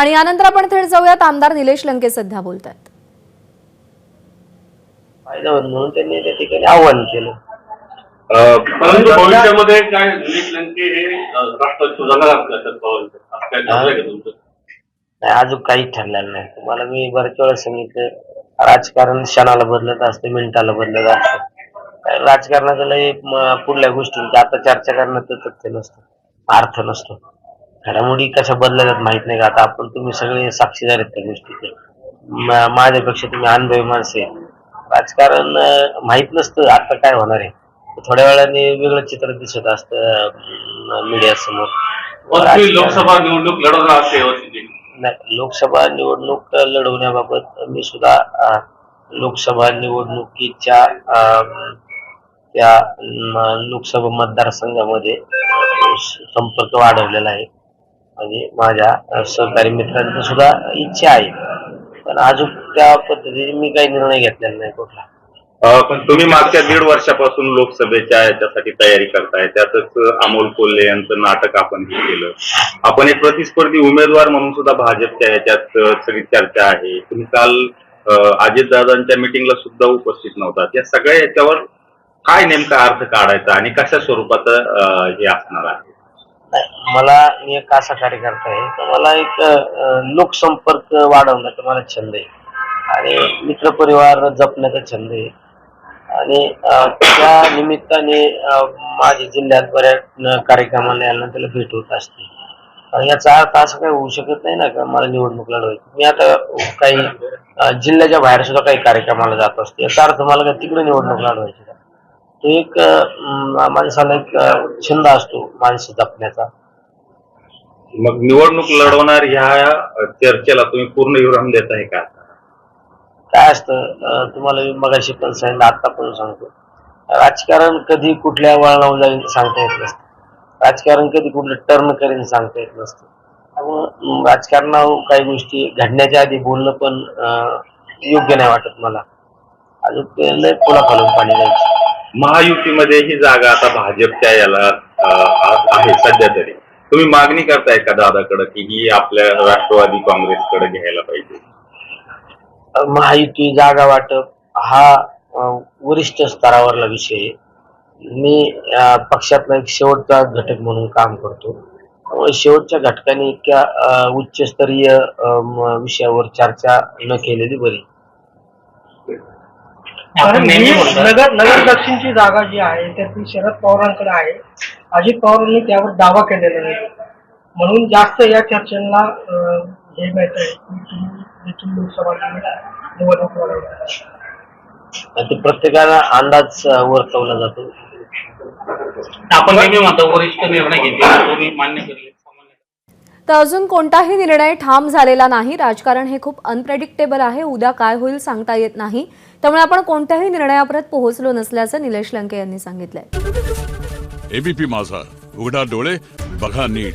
आणि यानंतर आपण थेट जाऊयात. आमदार निलेश लंके सध्या बोलत आहेत फायदा होईल म्हणून त्यांनी त्या ठिकाणी आव्हान केलं. अ, परंतु भविष्यामध्ये काय निलेश लंके हे राष्ट्रवादी सुधारणार काय ठरलंय का तुमचं? नाही अजून काही ठरलेलं नाही. तुम्हाला मी बऱ्याच वेळा सांगितलं राजकारण क्षणाला बदलत असते मिनिटाला बदलत असतं. काय राजकारणाचं लय म- पुढल्या गोष्टींची आता चर्चा करण्यात तथ्य नसतं अर्थ नसतो. घडामोडी कशा बदलतात माहीत नाही का? आता आपण तुम्ही सगळे साक्षीदार आहेत त्या गोष्टीचे. माझ्यापेक्षा तुम्ही अनुभवी माणसे. राजकारण माहीत नसतं आता काय होणार आहे. थोड्या वेळाने वेगळं चित्र दिसत असतं मीडिया समोर लोकसभा निवडणूक लढवणार नाही लोकसभा निवडणूक लढवण्याबाबत मी सुद्धा लोकसभा निवडणुकीच्या त्या लोकसभा मतदारसंघामध्ये संपर्क वाढवलेला आहे. म्हणजे माझ्या सहकारी मित्रांची सुद्धा इच्छा आहे. पण अजून त्या पद्धतीने मी काही निर्णय घेतलेला नाही कुठला. पण तुम्ही मागच्या दीड वर्षापासून लोकसभेच्या याच्यासाठी तयारी करताय. त्यातच अमोल कोल्हे यांचं नाटक आपण हे केलं. आपण एक प्रतिस्पर्धी उमेदवार म्हणून सुद्धा भाजपच्या याच्यात सगळी चर्चा आहे. तुम्ही काल अजित दादांच्या मिटिंगला सुद्धा उपस्थित नव्हतात या सगळ्या याच्यावर काय नेमका अर्थ काढायचा आणि कशा स्वरूपाचं हे असणार आहे? मला मी एक असा कार्यकर्ता आहे. तर मला एक लोकसंपर्क वाढवण्याचा मला छंद आहे. आणि मित्रपरिवार जपण्याचा छंद आहे. आणि त्या निमित्ताने माझ्या जिल्ह्यात बऱ्याच कार्यक्रमाला यांना त्याला भेट होत असते. याचा अर्थ असं काही होऊ शकत नाही ना का मला निवडणूक लढवायची. मी आता काही जिल्ह्याच्या बाहेर सुद्धा काही कार्यक्रमाला जात असते. याचा अर्थ मला काय तिकडे निवडणूक लढवायची तो एक माणसाला एक छंद असतो माणसं जपण्याचा. मग निवडणूक लढवणार ह्या चर्चेला तुम्ही पूर्ण विराम देत आहे का? काय असतं तुम्हाला मी मगाशी पण सांगितलं आता पण सांगतो. राजकारण कधी कुठल्या वळणावर जाईल सांगता येत नसतं. राजकारण कधी कुठलं टर्न करेन सांगता येत नसतं. त्यामुळं राजकारणावर काही गोष्टी घडण्याच्या आधी बोलणं पण योग्य नाही वाटत मला. अजून ते लय पुढं खालून पाणी जायचं? महायुतीमध्ये ही जागा आता भाजपच्या याला आहे सध्या तरी. तुम्ही मागणी करताय का दादाकडे की ही आपल्या राष्ट्रवादी काँग्रेसकडे घ्यायला पाहिजे? महायुती जागा वाटप हा वरिष्ठ स्तरावरला विषय आहे. मी पक्षातला एक शेवटचा घटक म्हणून काम करतो. त्यामुळे शेवटच्या घटकाने इतक्या उच्चस्तरीय विषयावर चर्चा न केलेली बरी. कारण ही नगर नगर दक्षिणची जागा जी आहे तर ती शरद पवारांकडे आहे. अजित पवारांनी त्यावर दावा केलेला नाही. म्हणून जास्त या चर्चेला हे मिळत आहे. लोकसभा निवडणूक प्रत्येकाला अंदाज वर्तवला जातो. आपण नेहमी म्हणतो वरिष्ठ निर्णय घेते तो मी मान्य करेल तर अजून कोणताही निर्णय ठाम झालेला नाही. राजकारण हे खूप अनप्रेडिक्टेबल आहे. उद्या काय होईल सांगता येत नाही. त्यामुळे आपण कोणत्याही निर्णयापर्यंत पोहोचलो नसल्याचं निलेश लंके यांनी सांगितलंय. एबीपी माझा. उघडा डोळे बघा नीट.